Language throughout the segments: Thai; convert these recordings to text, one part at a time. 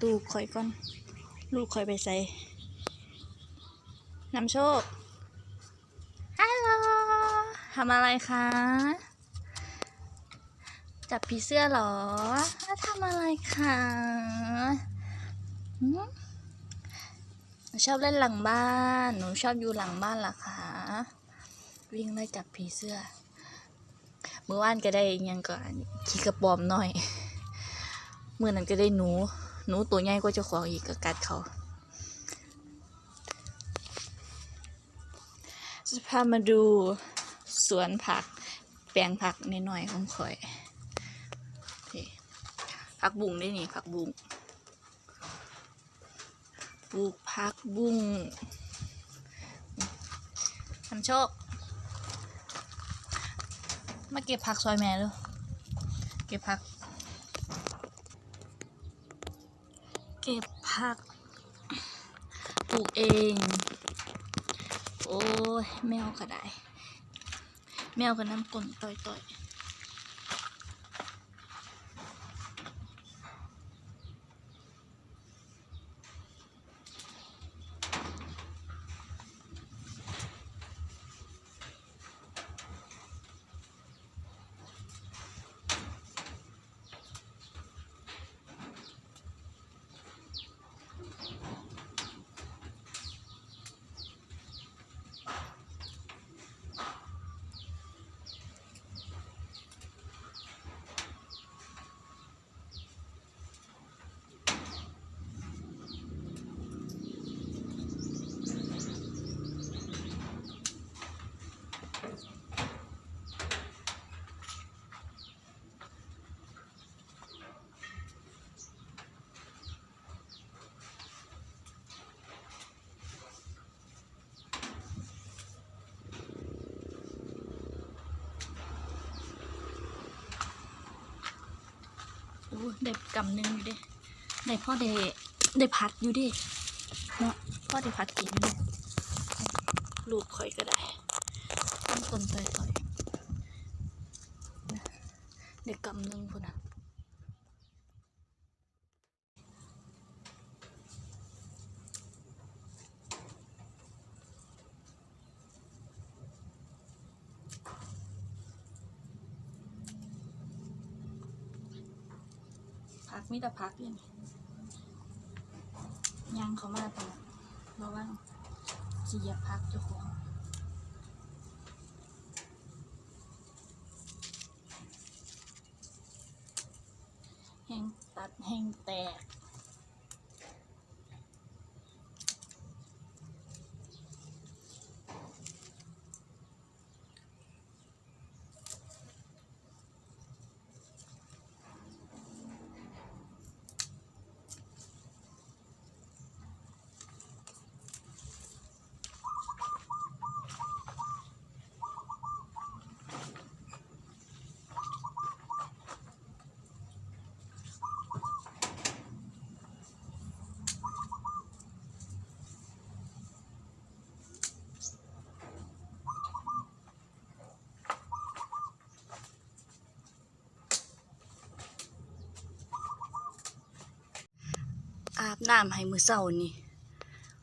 ลูกคอยก่อน ลูกคอยไปใส่นำโชคฮัลโหลทำอะไรคะ จับผีเสื้อเหรอแล้วทำอะไรคะหืมหนูชอบเล่นหลังบ้าน หนูชอบอยู่หลังบ้านเหรอคะวิ่งไล่จับผีเสื้อเมื่อวานก็ได้อิหยังก่อนขี้กระปอมหน่อย เมื่อนั้นก็ได้หนู หนูตัวใหญ่กว่าเจ้าของอีกก็กัดเขาจะพามาดูสวนผักแปลงผักนิดหน่อยของข่อยผักบุ้งได้นี่ผักบุ้งปลูกผักบุ้งทำโชค มาเก็บผักซอยแม่ดูเก็บผัก เก็บผักปลูกเอง โอ้ยแมวก็ได้แมวก็น้ำกลนต่อย โอ้ได้กำหนึ่งอยู่เดิได้พ่อได้ได้พัดอยู่ดิเนาะพ่อได้พัดกินอยู่เดิลูกข่อยก็ได้ต้นต่อยต่อยได้กำหนึ่งพุ่นนะ พักมีแต่พักอยู่นี่ยังเขามาตรงเพราะว่าจียพักเจ้าของแห้งตัดแห้งแตก อาบน้ำให้มือเศร้านี่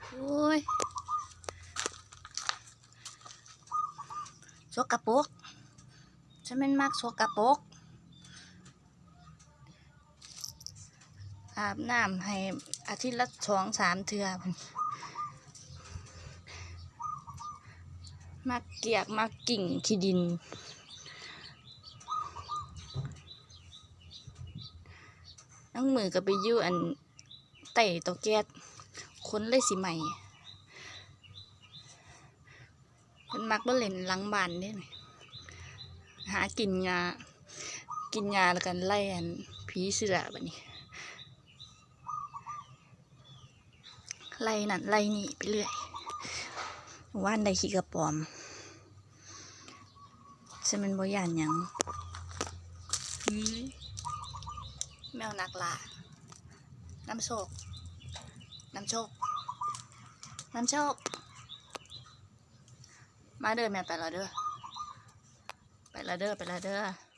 โอ้ยสกปรกฉันเป็นมากสกปรกอาบน้ำให้อาทิตย์ละสองสามเทือมักเกียกมักกิ่งขี้ดินนั่งมือก็ไปยู่อัน ต่เตาแก๊สคนเลยสิใหม่เป็นมักบ่เล่นหลังบ้านเด้นี่หากินยากินยาแล้วกันไล่อันผีเสือบัดนี้ไล่นั่นไล่นี่ไปเรื่อยว่านได้ขี้กระปอมฉันเป็นบ่ยานยังแมวนักล่าน้ำโชค น้ำโชค น้ำโชค มาเด้อแม่ไปละเด้อ ไปละเด้อไปละเด้อ